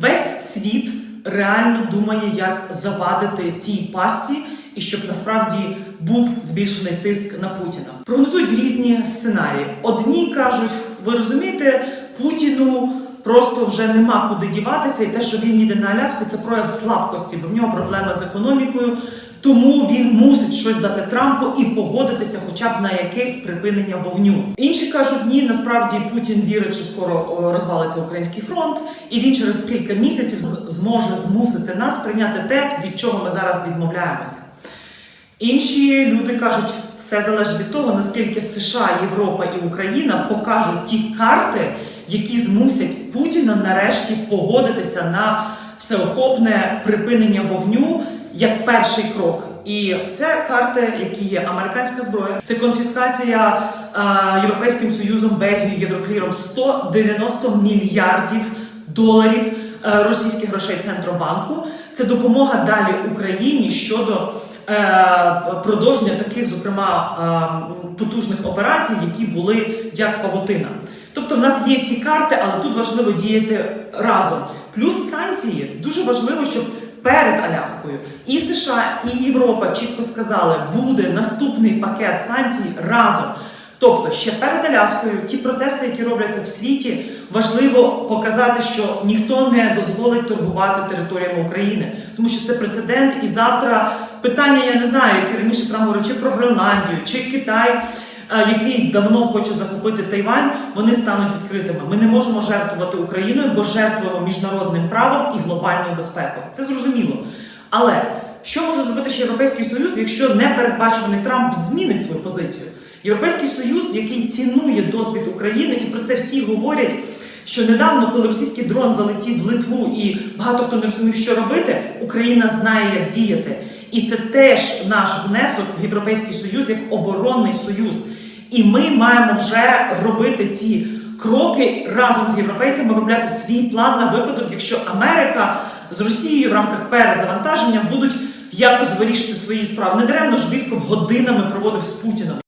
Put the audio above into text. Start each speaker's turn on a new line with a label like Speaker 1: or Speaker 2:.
Speaker 1: Весь світ реально думає, як завадити цій пасті, і щоб насправді був збільшений тиск на Путіна. Прогнозують різні сценарії. Одні кажуть, ви розумієте, Путіну просто вже нема куди діватися, і те, що він їде на Аляску, це прояв слабкості, бо в нього проблеми з економікою. Тому він мусить щось дати Трампу і погодитися, хоча б на якесь припинення вогню. Інші кажуть, ні, насправді Путін вірить, що скоро розвалиться український фронт, і він через кілька місяців зможе змусити нас прийняти те, від чого ми зараз відмовляємося. Інші люди кажуть, все залежить від того, наскільки США, Європа і Україна покажуть ті карти, які змусять Путіна нарешті погодитися на всеохопне припинення вогню як перший крок. І це карти, які є американська зброя, це конфіскація е, Європейським Союзом, Бельгією, Єврокліром 190 мільярдів доларів е, російських грошей Центробанку. Це допомога далі Україні щодо е, продовження таких, зокрема, е, потужних операцій, які були як павутина. Тобто, в нас є ці карти, але тут важливо діяти разом. Плюс санкції дуже важливо, щоб перед Аляскою і США, і Європа чітко сказали, буде наступний пакет санкцій разом. Тобто, ще перед Аляскою ті протести, які робляться в світі, важливо показати, що ніхто не дозволить торгувати територіями України, тому що це прецедент. І завтра питання, я не знаю, які раніше Трамп говорив, чи про Гренландію, чи Китай, який давно хоче захопити Тайвань, вони стануть відкритими. Ми не можемо жертвувати Україною, бо жертвуємо міжнародним правом і глобальною безпекою. Це зрозуміло. Але що може зробити ще Європейський Союз, якщо непередбачений Трамп змінить свою позицію? Європейський Союз, який цінує досвід України, і про це всі говорять. Що недавно, коли російський дрон залетів в Литву, і багато хто не розумів, що робити, Україна знає, як діяти. І це теж наш внесок в Європейський Союз як оборонний союз. І ми маємо вже робити ці кроки разом з європейцями, виробляти свій план на випадок, якщо Америка з Росією в рамках перезавантаження будуть якось вирішити свої справи. Не даремно ж Вітков годинами проводив з Путіним.